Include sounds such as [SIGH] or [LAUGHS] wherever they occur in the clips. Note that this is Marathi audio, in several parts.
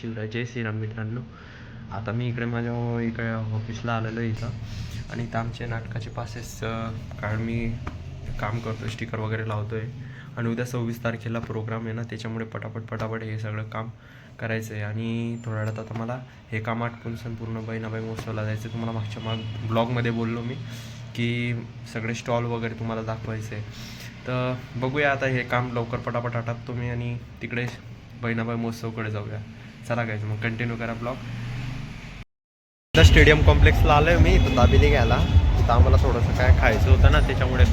शिवराय जय श्रीराम मित्रांनो. आता मी इकडे माझ्या इकडे ऑफिसला आलेलो आहे इथं. आणि इथं आमचे नाटकाचे पासेस कारण मी काम करतो स्टिकर वगैरे लावतो आहे आणि उद्या सव्वीस तारखेला प्रोग्राम आहे ना त्याच्यामुळे पटापट पटापट हे सगळं काम करायचं आहे आणि थोड्या वेळात आता मला हे काम आटपून संपूर्ण बहिणाबाई महोत्सवला जायचं आहे तुम्हाला मागच्या माग ब्लॉगमध्ये बोललो मी की सगळे स्टॉल वगैरे तुम्हाला दाखवायचे आहे तर बघूया आता हे काम लवकर पटापट आटापतो मी आणि तिकडे बहिणाबाई महोत्सवकडे जाऊया. चला काय मग कंटिन्यू करा ब्लॉग आता स्टेडियम कॉम्प्लेक्सला आलो आहे मी इथं दाबिली घ्यायला. तिथं आम्हाला थोडंसं काय खायचं होतं ना त्याच्यामुळे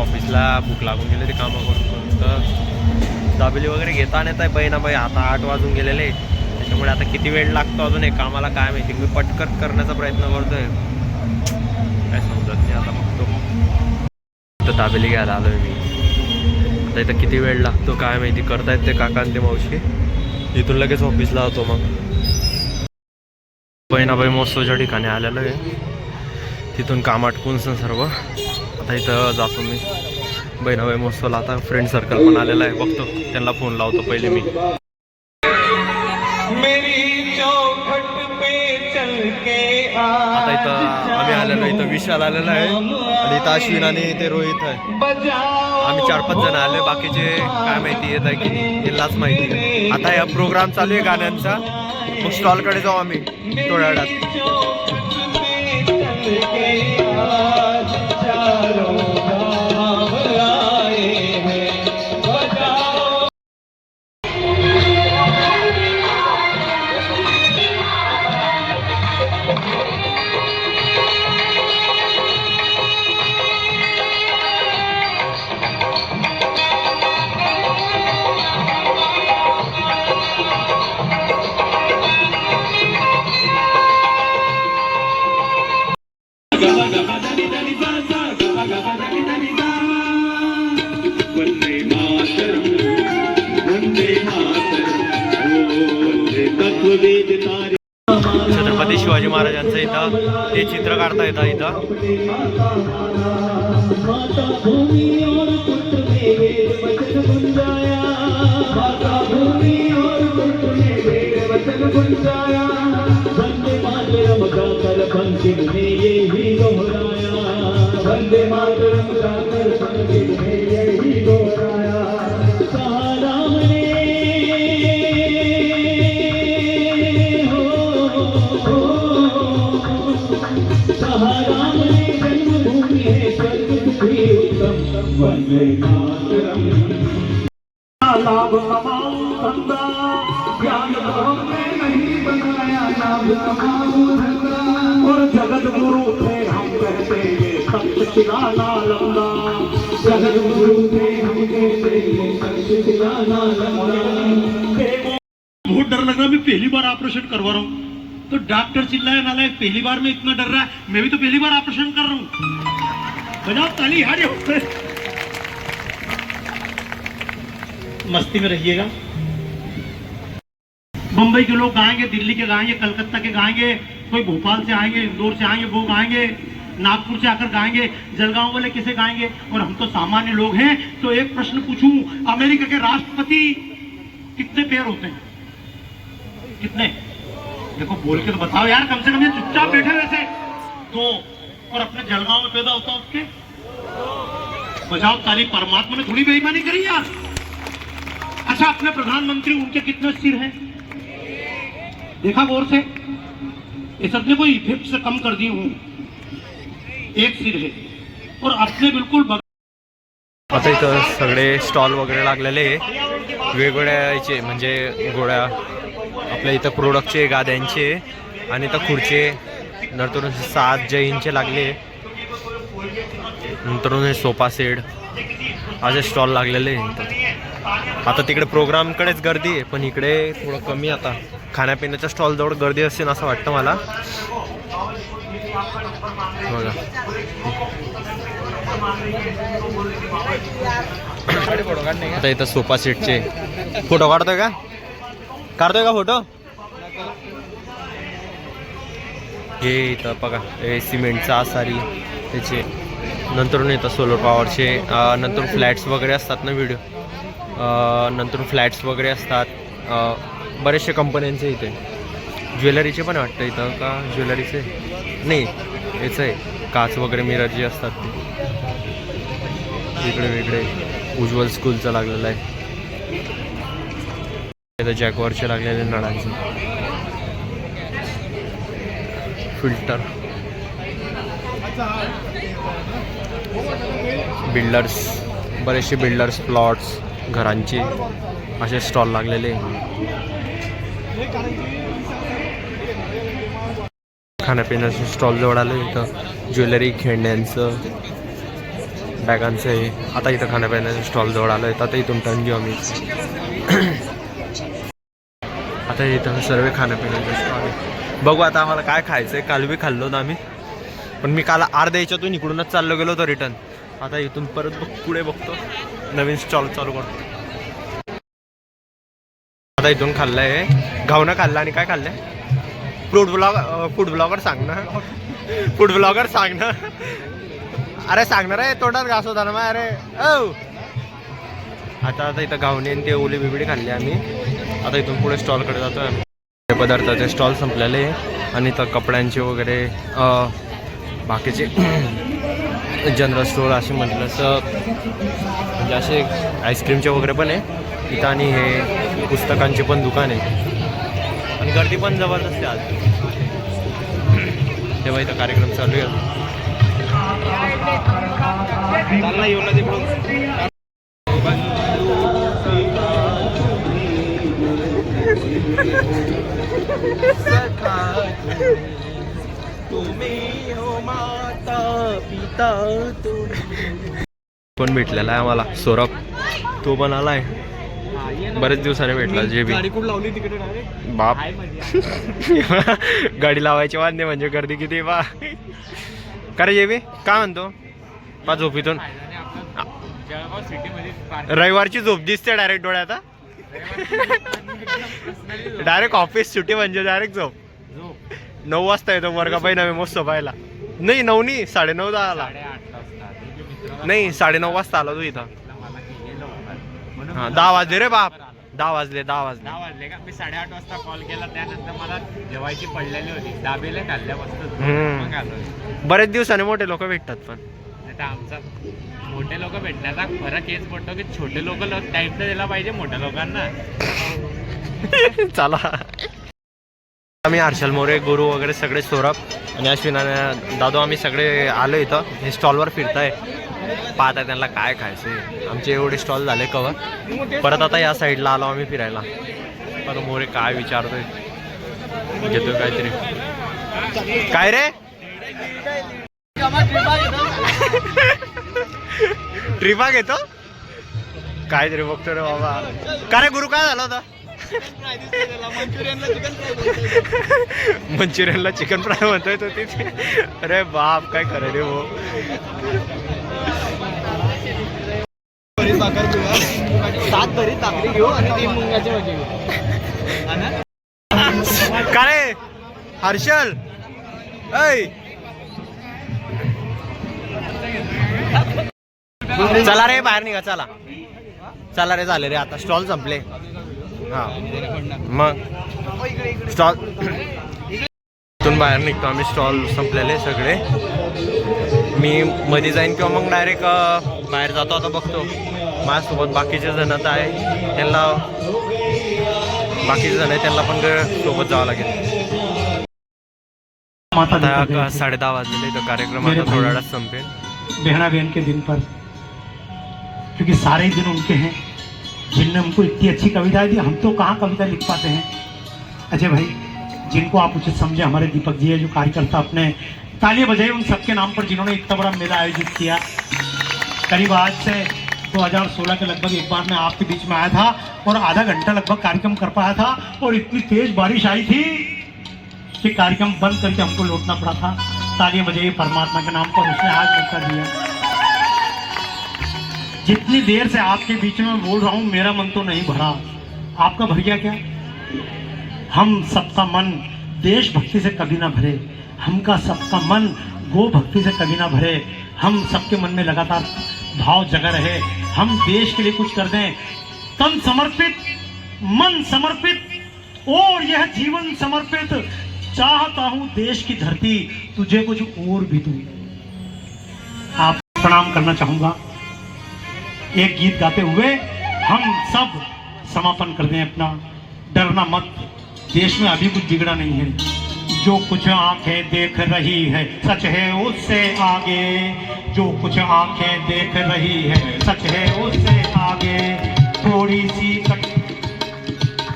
ऑफिसला भूक लागून गेले ते कामं करून करून. तर दाबिली वगैरे घेता येत आहे बहिणाबाई आता आठ वाजून गेलेले. त्याच्यामुळे आता किती वेळ लागतो अजून हे कामाला काय माहिती. मी पटकन करण्याचा प्रयत्न करतोय. काय समजत नाही आता बघतो इथं दाबेली घ्यायला आलोय मी. आता इथं किती वेळ लागतो काय माहिती. करतायत ते काका आणि ते मावशी. इथून लगेच ऑफिसला होतो मग. बहिणाबाई महोत्सवच्या ठिकाणी आलेलो आहे तिथून काम आटकून स- सर्व. आता इथं जातो मी. बहिणाबाई महोत्सवला आता फ्रेंड सर्कल पण आलेला आहे बघतो. त्यांना फोन लावतो पहिले मी. आता इथं आम्ही आलेलो इथं विशाल आलेला आहे. आणि इथं अश्विन आणि ते रोहित आहे. आम्ही चार पाच जण आले बाकीचे काय माहिती येत आहे की यांनाच माहिती आहे. आता या प्रोग्राम चालू आहे गाण्यांचा. मग स्टॉलकडे जाऊ आम्ही थोड्या वेळात. महाराजांचं इथं ते चित्र काढता येतं इथं. बहुत डर लग रहा है मैं पहली बार ऑपरेशन करवा रहा हूँ तो डॉक्टर चिल्लाया नाला पहली बार में इतना डर रहा है मैं भी तो पहली बार ऑपरेशन कर रहा हूँ। बजाओ ताली हारे मस्ती में रहिएगा। मुंबई के लोग गाएँगे दिल्ली के गाएँगे, कलकत्ता के गाएँगे, कोई भोपाल से आएँगे, इंदौर से आएँगे, वो गाएँगे, नागपुर से आकर गाएँगे, जलगांव वाले किसे गाएँगे? और हम तो सामान्य लोग हैं तो एक प्रश्न पूछूँ, अमेरिका के राष्ट्रपति कितने पैर होते हैं? कितने? देखो, बोल के तो बताओ यार, कम से कम ये चुपचाप बैठे वैसे दो। और अपने जलगांव में पैदा होता उसके? बजाओ, ताली, परमात्मा ने थोड़ी बेईमानी करी यार। अच्छा अपने प्रधानमंत्री उनके कितने सिर हैं? देखा गौर से ये सबने कोई इफेक्ट से कम कर दी हूं। एक सिर है। और अपने बिल्कुल बग... आता इथं सगळे स्टॉल वगैरे लागलेले आहे. वेगवेगळ्या याचे म्हणजे गोळ्या आपल्या इथं प्रोडक्टचे गाद्यांचे आणि इथं खुर्चे नंतर सात जैनचे लागले. नंतर हे सोफा सेट असे स्टॉल लागलेले इथं. आता तिकडे प्रोग्रामकडेच गर्दी आहे पण इकडे थोडं कमी आता. खाण्यापिण्याच्या स्टॉलजवळ गर्दी असेल असं वाटतं मला. बघा. आता इथं सोफा सेटचे फोटो काढतोय का? काढतोय का फोटो हे इथं बघा हे सिमेंटचा आसारी त्याचे नंतर येतं सोलर पॉवरचे नंतर फ्लॅट्स वगैरे असतात ना व्हिडिओ नंतर फ्लॅट्स वगैरे असतात. बरेचसे कंपन्यांचे इथे. ज्वेलरीचे पण वाटतं इथं का ज्वेलरीचे? नाही याचं आहे. काच वगैरे मिरर जे असतात ते. इकडे वेगळे. उज्ज्वल स्कूलचं लागलेलं आहे. इथं जॅकवरचे लागलेले नळांचे. फिल्टर बिल्डर्स बरेचसे बिल्डर्स प्लॉट्स घरांचे असे स्टॉल लागलेले. खाण्यापिण्याचे स्टॉल जवळ आलं इथं. ज्वेलरी खेळण्यांचं बॅगांचं हे आता इथं खाण्यापिण्याचं स्टॉल जवळ आलं आहे आता इथून टर्न घेऊ आम्ही. आता इथं सर्व खाण्यापिण्याचे स्टॉल बघू आता आम्हाला काय खायचं आहे काल बी खाल्लो ना आम्ही. पण मी काल अर्ध्या याच्यातून इकडूनच चाललो गेलो होतो रिटर्न आता इथून परत बघ पुढे बघतो. नवीन स्टॉल चालू करतो. आता इथून खाल्लंय घावनं खाल्लं आणि काय खाल्लंय? फूड ब्लॉग फूड ब्लॉगर सांग ना. फूड ब्लॉगर सांग ना. अरे सांगणार आहे तोंडात घास होता ना मग अरे. औ. आता आता इथं घावणे आणि ते ओली बिबडी खाल्ली आम्ही. आता इथून पुढे स्टॉलकडे जातो आहे पदार्थाचे स्टॉल संपलेले. आहे. आणि इथं कपड्यांचे वगैरे बाकीचे जनरल स्टोअर असे म्हटलं असं म्हणजे असे आईस्क्रीमचे वगैरे पण आहे. इथं आणि हे पुस्तकांचे पण दुकान आहे. आणि गर्दी पण जबरदस्त आहे आज. [CLEARS THROAT] तेव्हा इथं कार्यक्रम चालू आहे. चालला येऊ ना तिकडून [LAUGHS] तुम्ही हो माता पिता पण भेटलेला आहे आम्हाला सौरभ. तो पण आलाय. बरेच दिवसाने भेटला जे बी. लावली तिकडे बाप. [LAUGHS] गाडी लावायची वांदे म्हणजे गर्दी किती बा. का रे जे बी काय म्हणतो? पा झोपीतून. रविवारची झोप दिसते डायरेक्ट डोळ्यात डायरेक्ट ऑफिस [LAUGHS] सुट्टी म्हणजे डायरेक्ट झोप. नऊ वाजता येतो वर्गा नवे मस्त पाहायला नाही नऊ नाही साडे नऊ दहा आला नाही साडे नऊ वाजता आला तू इथं. हा दहा वाजले रे बाप. दहा वाजले दहा वाजले. दहा वाजले का? मी साडेआठ वाजता कॉल केला त्यानंतर मला जेवायची पडलेली होती. दाबेले खाल्ल्या वस्तू हम्म. मग आलो बरेच दिवसाने मोठे लोक भेटतात पण. आमचा मोठे लोक भेटण्याचा फरक हेच पडतो की छोटे लोक टाइम तर दिला पाहिजे मोठ्या लोकांना. [LAUGHS] चला. आम्ही हर्षल मोरे गुरु वगैरे सगळे सौरभ आणि अश्विन दादू आम्ही सगळे आलो इथं. हे स्टॉलवर फिरताय. पाहताय त्यांना काय खायचं आमचे एवढे स्टॉल झाले कवर परत आता या साईडला आलो आम्ही फिरायला. आता मोरे काय विचारतोय. घेतोय काहीतरी. काय रे? [LAUGHS] ट्रिपा घेतो. काहीतरी बघतो रे बाबा. का रे गुरु काय झालं होता? मंचुरियनला चिकन फ्राय म्हणतोय तो तिथे. अरे बाप काय खरं रे भाऊ. सात भरी ताकडी घेऊ आणि तीन मुंगाची भाजी घेऊ. का रे? हर्षल? ऐ! चला रे बाहेर निघा चला. चला रे झाले रे आता. स्टॉल संपले. हा मग स्टॉल इथून बाहेर निघतो आम्ही स्टॉल संपलेले सगळे मी मध्ये जाईन किंवा मग डायरेक्ट बाहेर जातो आता बघतो माझ्यासोबत बाकीचे जण तर आहे त्यांना बाकीचे जण आहे त्यांना पण सोबत जावं लागेल आता। साडे दहा वाजलेले तो कार्यक्रम आता. थोडा संपेल बहना बहन के दिन पर क्योंकि सारे दिन उनके हैं जिनने हमको इतनी अच्छी कविताएँ दी हम तो कहाँ कविता लिख पाते हैं? अजय भाई, जिनको आप उचित समझे, हमारे दीपक जी है, जो कार्यकर्ता अपने तालियाँ बजाई उन सबके नाम पर जिन्होंने इतना बड़ा मेला आयोजित किया। करीब आज से 2016 के लगभग एक बार मैं आपके बीच में आया था और आधा घंटा लगभग कार्यक्रम कर पाया था और इतनी तेज बारिश आई थी कि कार्यक्रम बंद करके हमको लौटना पड़ा था। तालियाँ बजाइए परमात्मा के नाम पर, उसने आज मौका दिया। जितनी देर से आपके बीच में बोल रहा हूँ, मेरा मन तो नहीं भरा। आपका भर गया क्या? हम सबका मन देशभक्ति से कभी ना भरे। हमका सबका मन गो भक्ति से कभी ना भरे। हम सबके मन में लगातार भाव जगा रहे। हम देश के लिए कुछ कर दें। तन समर्पित, मन समर्पित, और यह जीवन समर्पित। चाहता हूँ देश की धरती तुझे कुछ और भी दूँ। आप प्रणाम करना चाहूँगा। एक गीत गाते हुए हम सब समापन कर दें अपना। डरना मत। देश में अभी कुछ बिगड़ा नहीं है। जो कुछ आँखें देख रही है, सच है उससे आगे। जो कुछ आँखें देख रही है, सच है उससे आगे। थोड़ी सी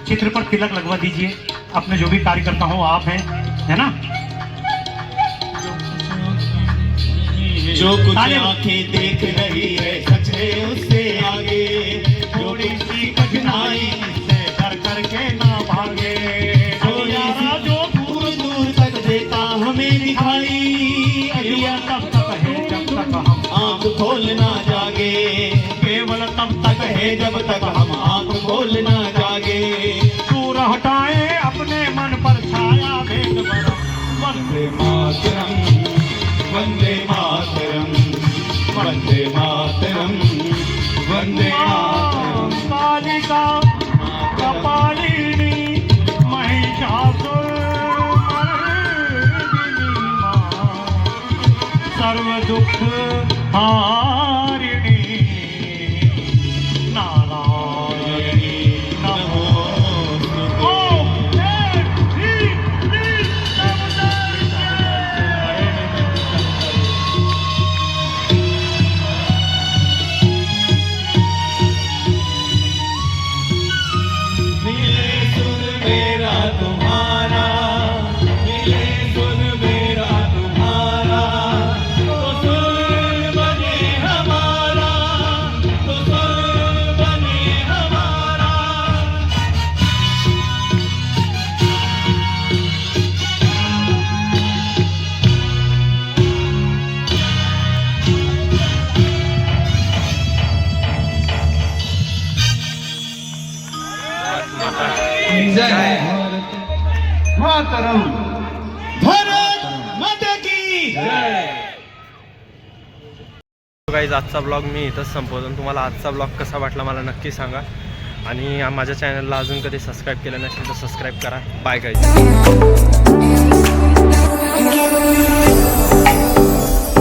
चित्र पर तिलक लगवा दीजिए। अपने जो भी कार्यकर्ता हो, आप हैं, है ना? जो कुछ आँखें देख रही है सच है उससे आगे। थोड़ी सी कठिनाई से डर करके ना भागे। थोड़ी सी जो दूर दूर तक देता हमें दिखाई। अलिया तब तक है जब तक हम आँख खोलना जागे। केवल तब तक है जब तक हम आँख खोलना जागे। पूरा हटाए மா जय। मातरम। भारत माता की। जय गाईज आजचा ब्लॉग मी इथंच संपवतो. आणि तुम्हाला आजचा ब्लॉग कसा वाटला मला नक्की सांगा. आणि माझ्या चॅनलला अजून कधी सबस्क्राईब केलं नसेल तर सबस्क्राईब करा. Bye guys